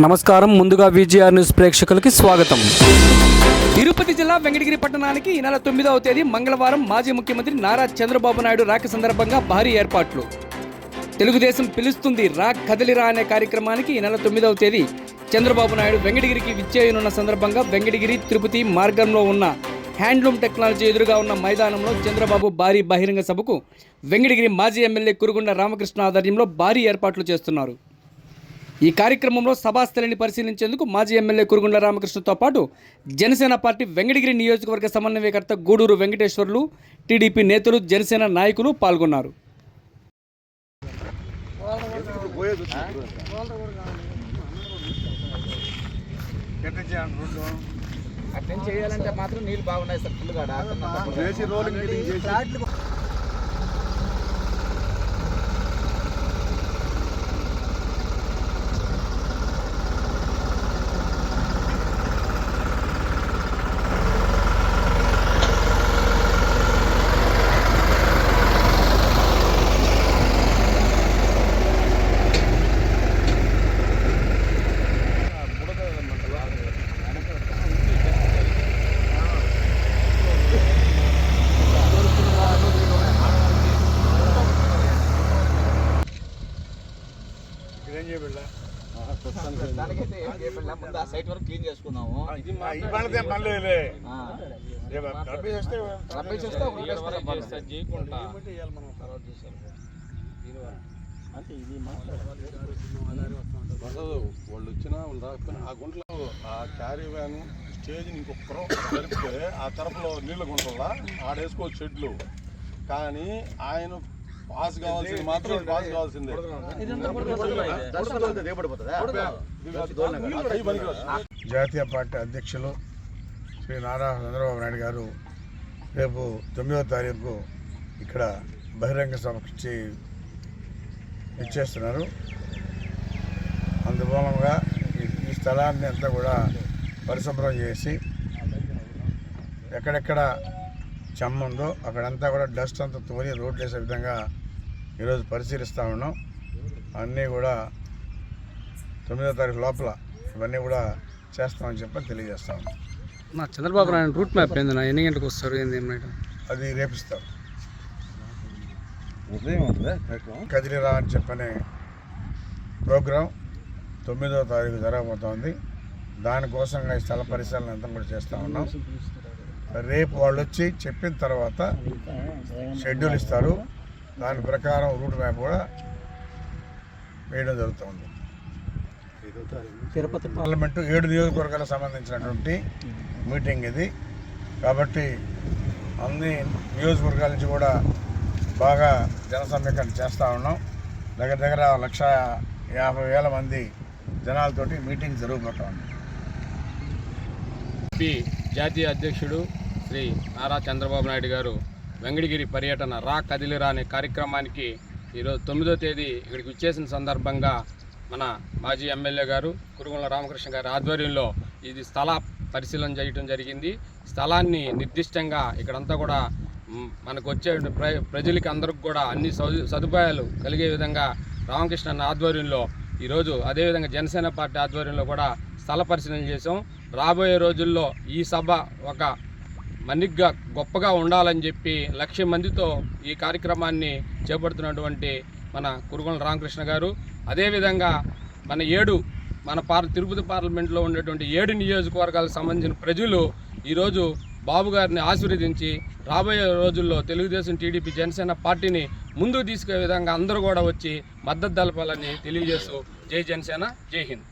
నమస్కారం. ముందుగా VGR news ప్రేక్షకులకి స్వాగతం. తిరుపతి జిల్లా వెంకటగిరి పట్టణానికి ఈ నెల తొమ్మిదవ తేదీ మంగళవారం మాజీ ముఖ్యమంత్రి నారా చంద్రబాబు నాయుడు రాక సందర్భంగా భారీ ఏర్పాట్లు. తెలుగుదేశం పిలుస్తుంది రా కదలిరా అనే కార్యక్రమానికి ఈ నెల తొమ్మిదవ తేదీ చంద్రబాబు నాయుడు వెంకటగిరికి విచ్చేయనున్న సందర్భంగా వెంకటగిరి తిరుపతి మార్గంలో ఉన్న హ్యాండ్లూమ్ టెక్నాలజీ ఎదురుగా ఉన్న మైదానంలో చంద్రబాబు భారీ బహిరంగ సభకు వెంకటగిరి మాజీ ఎమ్మెల్యే కురుగుండ రామకృష్ణ ఆధ్వర్యంలో భారీ ఏర్పాట్లు చేస్తున్నారు. ఈ కార్యక్రమంలో సభాస్థలిని పరిశీలించేందుకు మాజీ ఎమ్మెల్యే కురుగుండ్ల రామకృష్ణతో పాటు జనసేన పార్టీ వెంకటగిరి నియోజకవర్గ సమన్వయకర్త గూడూరు వెంకటేశ్వర్లు టీడీపీ నేతలు జనసేన నాయకులు పాల్గొన్నారు. అట్లా చేయాలంటే మాత్రం నీళ్ళు బాగున్నాయి సార్ ఫుల్ కాడ రోలింగ్ గిలింగ్ చేసి ఇదేం చేయబిడ్డా దానికైతే ఏం చేయబడలే ముందు ఆ సైట్ వరకు క్లీన్ చేసుకున్నాము. పని. రబ్బీ చేస్తే రబ్బీ చేస్తే పర్లేదు. అసలు వాళ్ళు వచ్చినా వాళ్ళు రాకపోయినా ఆ గుంటలో ఆ క్యారీ వ్యాన్ స్టేజ్ ఇంకొక జరిపితే ఆ తరపులో నీళ్ళ గుంటల్లా ఆడేసుకోవచ్చు చెట్లు. కానీ ఆయన పాస్ కావాల్సింది మాత్రం పాస్ కావాల్సిందే. జాతీయ పార్టీ అధ్యక్షులు శ్రీ నారా చంద్రబాబు నాయుడు గారు రేపు తొమ్మిదవ తారీఖు ఇక్కడ బహిరంగ సభకు ఇచ్చి ఇచ్చేస్తున్నారు. అందుమూలంగా ఈ- ఈ స్థలాన్ని అంతా కూడా పరిశుభ్రం చేసి ఎక్కడెక్కడ చెమ్మ ఉందో అక్కడంతా కూడా డస్ట్ అంతా తోలి రోడ్లు వేసే విధంగా ఈరోజు పరిశీలిస్తూ ఉన్నాం. అన్నీ కూడా తొమ్మిదో తారీఖు లోపల ఇవన్నీ కూడా చేస్తామని చెప్పి తెలియజేస్తా ఉన్నాం. నా చంద్రబాబు నాయుడు రూట్ మ్యాప్ ఏంది నా? ఎన్ని గంటలకు వస్తారు? ఏంది? అది రేపిస్తారు కదిలిరా అని చెప్పనే ప్రోగ్రాం తొమ్మిదో తారీఖు జరగబోతోంది. దానికోసంగా ఈ స్థల పరిశీలన అంతా కూడా చేస్తూ ఉన్నాం. రేపు వాళ్ళు వచ్చి చెప్పిన తర్వాత షెడ్యూల్ ఇస్తారు. దాని ప్రకారం రూట్ మ్యాప్ కూడా వేయడం జరుగుతుంది. తిరుపతి పార్లమెంటు ఏడు నియోజకవర్గాలకు సంబంధించినటువంటి మీటింగ్ ఇది. కాబట్టి అన్ని నియోజకవర్గాల నుంచి కూడా బాగా జన సమీకరణ చేస్తూ ఉన్నాం. దగ్గర దగ్గర లక్ష యాభై వేల మంది జనాలతోటి మీటింగ్ జరగబోతా ఉంది. పి జాతీయ అధ్యక్షుడు శ్రీ నారా చంద్రబాబు నాయుడు గారు వెంకటగిరి పర్యటన రా కదిలిరా అనే కార్యక్రమానికి ఈరోజు తొమ్మిదో తేదీ ఇక్కడికి వచ్చేసిన సందర్భంగా మన మాజీ ఎమ్మెల్యే గారు కురుగుల రామకృష్ణ గారి ఆధ్వర్యంలో ఇది స్థల పరిశీలన చేయడం జరిగింది. స్థలాన్ని నిర్దిష్టంగా ఇక్కడంతా కూడా మనకు వచ్చే ప్ర ప్రజలకి అందరికి కూడా అన్ని సదుపాయాలు కలిగే విధంగా రామకృష్ణ ఆధ్వర్యంలో ఈరోజు అదేవిధంగా జనసేన పార్టీ ఆధ్వర్యంలో కూడా స్థల పరిశీలన చేసాం రాబోయే రోజుల్లో ఈ సభ ఒక మన్నిగ్గా గొప్పగా ఉండాలని చెప్పి లక్ష మందితో ఈ కార్యక్రమాన్ని చేపడుతున్నటువంటి మన కురుగొండ రామకృష్ణ గారు. అదేవిధంగా మన ఏడు మన పార్ తిరుపతి పార్లమెంట్లో ఉండేటువంటి ఏడు నియోజకవర్గాలకు సంబంధించిన ప్రజలు ఈరోజు బాబు గారిని ఆశీర్వదించి రాబోయే రోజుల్లో తెలుగుదేశం టీడీపీ జనసేన పార్టీని ముందుకు తీసుకునే విధంగా అందరూ కూడా వచ్చి మద్దతు తెలపాలని తెలియజేస్తూ జై జనసేన జై హింద్.